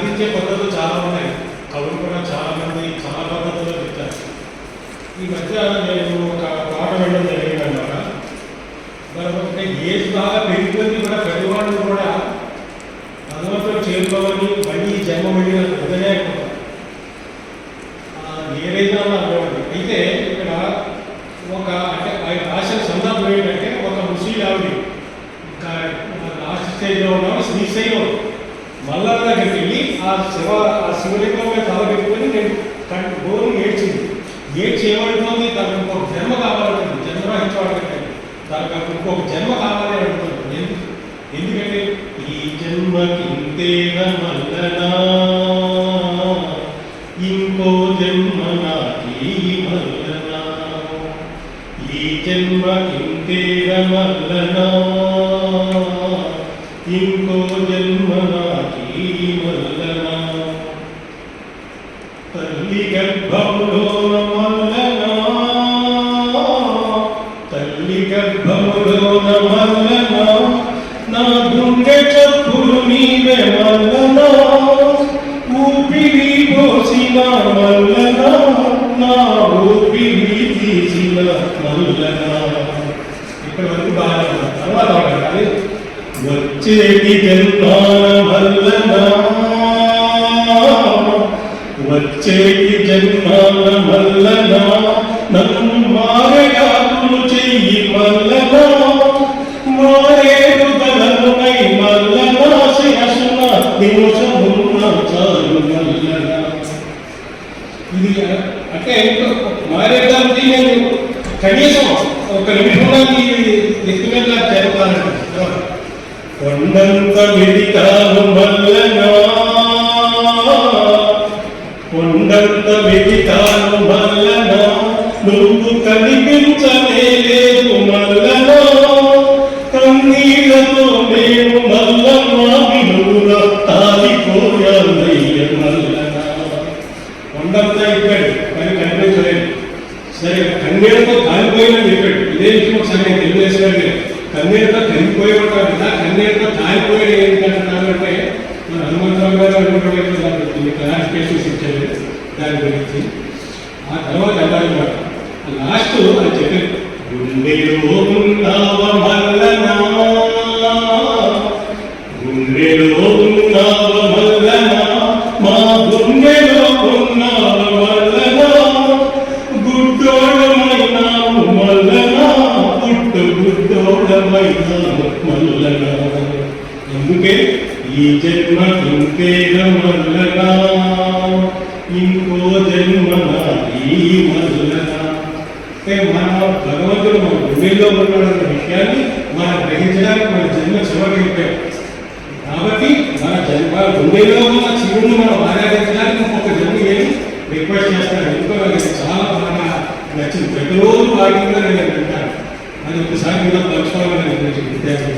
అందించే పద్ధతులు చాలా ఉన్నాయి. కవులు కూడా చాలామంది చాలా పద్ధతులు చెప్తారు. ఈ మధ్య నేను ఒక పాట వెళ్ళడం జరిగింది అనమాట దానివల్ల ఏజ్ బాగా పెరిగిపోయింది కూడా పెద్దవాళ్ళు కూడా భగవంతుడు చేరుకోవాలని మళ్ళీ జన్మ వెళ్ళిన వదిలే ఏదైనా అనుకోండి అయితే ఇక్కడ ఒక అంటే ఆయన రాసిన సందర్భం ఏంటంటే ఒక ముసి ఆవిడ లాస్ట్ స్టేజ్లో ఉన్నాము శ్రీశైలం మల్లన్న దగ్గరికి వెళ్ళి ఆ శివ ఆ శివలింగం తలబెట్టుకొని నేను కంటి గోరు ఏడ్చింది. ఏడ్చి ఏమంటుంది తనకు ఇంకొక జన్మ కావాలంటుంది. జన్మహించవాడంటే తనకు ఇంకొక జన్మ కావాలి అని అంటుంది ఎందుకు ఎందుకంటే ఈ జన్మకి ఇంతేన మల్లనా ఇంకో జన్మ నాకి మల్లనా ఈ జన్మకి ఇంతేన మల్లనా ఇంకో జన్మ తల్లి గర్భములో మల్లనా తల్లి గర్భములో మల్లనా నా గుండె చప్పులు నీవే మల్లనా ఊపిరి పోసిన మల్లనా నా ఊపిరి తీసిన మల్లనా ఇక్కడ వరకు బాగా ఉంది. తర్వాత ఒకటి వచ్చేటి జన్మాన మల్లనా వచ్చేటి జన్మాన మల్లనా నన్ను మారయాకులు చెయ్యి మల్లనా? మారేడు బలమునై మల్లనా? శిరసున నిమిషమున్న చాలు మల్లనా? ఇది అంటే మారేదానికి నేను కనీసం ఒక నిమిషంలోకి నెత్తి మీద కొండంత వెదికాను మల్ల కొండంత వెదికాను మల్లనా నువ్వు కనిపించలేదు మల్లనా కన్నీళ్ళతో నేను మల్లమ్మా నువ్వు రక్తాలిపోయాను మల్లనా కొండంతా ఇప్పాడు కానీ కనిపించలేదు సరే కన్నీళ్ళతో కాలిపోయిందని చెప్పాడు ఇదే విషయం ఒకసారి నేను తెలియజేసాడు కన్నీళ్ళతో కలిగిపోయి ఉంటాడు కదా కన్నీళ్ళతో కాలిపోయాడు ఏంటంటున్నారు అంటే మన హనుమంతరావు గారు అనుకోవడం దానికి క్లారిఫికేషన్స్ ఇచ్చారు. దాని గురించి. ఆ తర్వాత అన్నమాట లాస్ట్ అది చెప్పారు. గుండెలో ఉన్నావ మల్లనా గుండెలో ఉన్నావ మల్లనా మా గుండెలో ఉన్నావ మల్లనా గుడ్డోడమైనావు మల్లనా పుట్టు గుడ్డోడమైనావు మల్లనా అందుకే ఈ జన్మ ఇంకేన ఇంకో జన్మ నాది మల్లనా మన భగవంతుడు మన భూమిలో ఉన్నాడన్న విషయాన్ని మనం గ్రహించడానికి మన జన్మ చివరిపోయాం కాబట్టి మన జన్మ భూమిలో ఉన్న శివుడిని మనం ఆరాధించడానికి ఒక జన్మ ఏమి రిక్వెస్ట్ చేస్తాను ఎందుకో నాకు చాలా బాగా నచ్చింది. ప్రతిరోజు వాటిగా నేను అంటాను అది ఒకసారి మీద పంచుకోవాలని విద్యార్థి